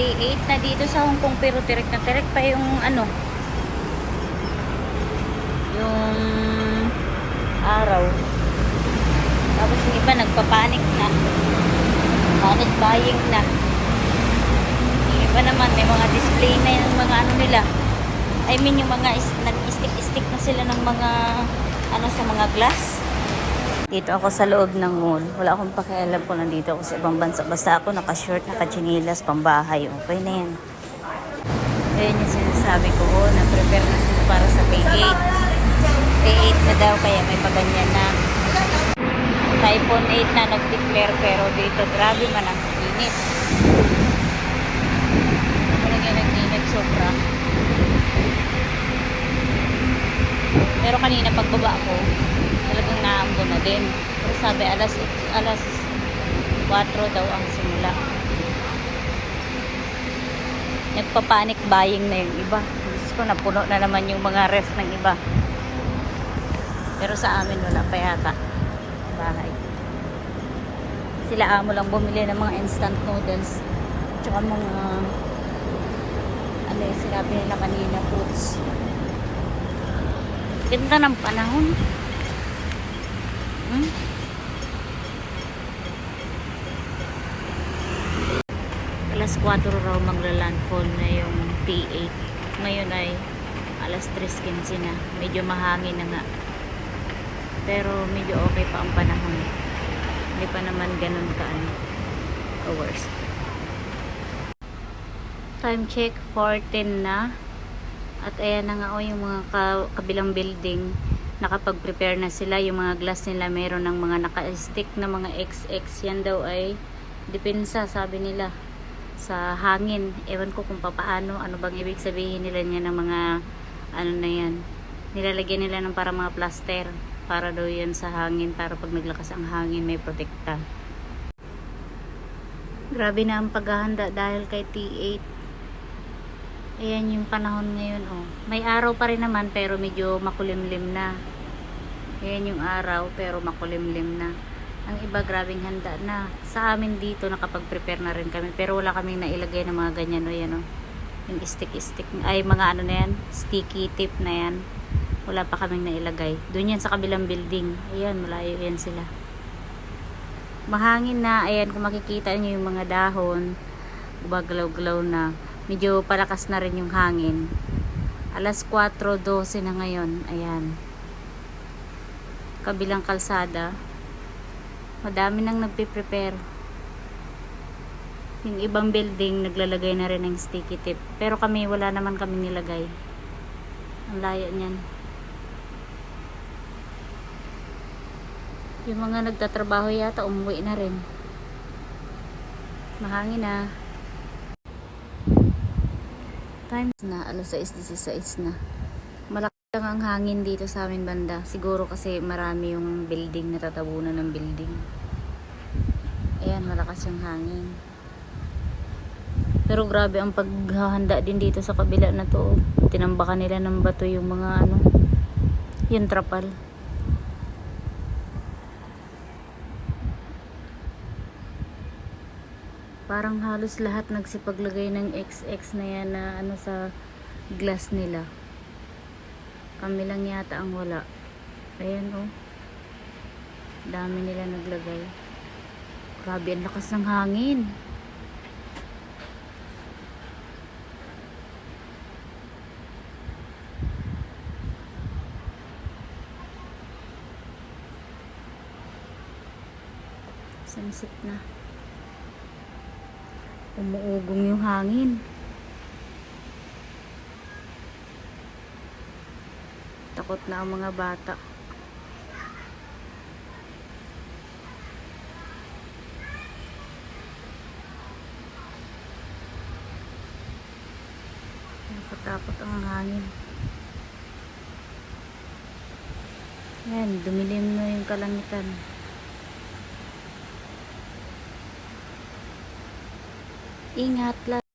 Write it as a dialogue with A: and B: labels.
A: T8 na dito sa Hong Kong pero direct na direct pa yung ano yung araw. Tapos yung iba nagpapanik na. Panic buying na. Yung iba naman may mga display na yung mga ano nila. I mean yung mga nag-stick-stick na sila ng mga ano sa mga glass. Dito ako sa loob ng mall. Wala akong pakialam kung nandito ako sa ibang bansa. Basta ako naka-short, naka-chinilas, pambahay. Okay na yan. Ayan yung sinasabi ko, oh, na-prepare na sila para sa P8. P8 na daw, kaya may paganyan na. Typhoon 8 na nag-declare, pero dito grabe man ang init. Talaga nag-init sobra. Pero kanina pagbaba ko, talagang naambo na din. Pero sabi, alas, alas 4 daw ang simula. Nagpa-panic buying na yung iba. Diyos ko, napuno na naman yung mga ref ng iba. Pero sa amin, wala pa yata. Bahay. Sila amo lang bumili ng mga instant noodles. Tsaka mga ano yung sinabi nila kanina, fruits. Ganda ng panahon. Hmm? Alas 4 raw magla-landfall na yung T8. Ngayon ay alas 3.15 na. Medyo mahangin na nga. Pero medyo okay pa ang panahon. Hindi pa naman ganun ka ano, ka-worst. Time check, 4.10 na. At ayan na nga o yung mga ka- kabilang building nakapag-prepare na sila. Yung mga glass nila meron ng mga naka-stick na mga XX yan daw ay depensa sabi nila sa hangin. Ewan ko kung papaano. Ano bang ibig sabihin nila niya ng mga ano na yan? Nilalagyan nila ng para mga plaster para daw yan sa hangin para pag naglakas ang hangin may protekta. Grabe na ang paghahanda dahil kay T8 Ayan yung panahon ngayon, oh. May araw pa rin naman, pero medyo makulimlim na. Ayan yung araw, pero makulimlim na. Ang iba, grabing handa na. Sa amin dito, nakapag-prepare na rin kami. Pero wala kaming nailagay ng mga ganyan, oh. Yan, oh. Yung stick-stick, ay mga ano na yan, sticky tip na yan. Wala pa kaming nailagay. Doon yan sa kabilang building. Ayan, malayo yan sila. Mahangin na, ayan, kung makikita nyo yung mga dahon, gumagalaw-galaw na medyo palakas na rin yung hangin alas 4.12 na ngayon ayan kabilang kalsada madami nang nagpe-prepare. Yung ibang building naglalagay na rin ng sticky tip pero kami wala naman kami nilagay. Ang layo niyan. Yung mga nagtatrabaho yata umuwi na rin. Mahangin na. Times na alas 6.16 na lang ang hangin dito sa amin banda siguro kasi marami yung building natatabunan ng building. Ayan malakas yung hangin. Pero grabe ang paghahanda din dito sa kabila na to. Tinambakan nila ng bato yung mga ano yung trapal. Parang halos lahat nagsipaglagay ng XX na yan na ano sa glass nila kami lang yata ang wala. Ayan oh. Dami nila naglagay. Grabe ang lakas ng hangin. Sunset na. Umuugong yung hangin takot na ang mga bata. Nakatakot ang hangin. Yan dumilim na yung kalangitan ingat lang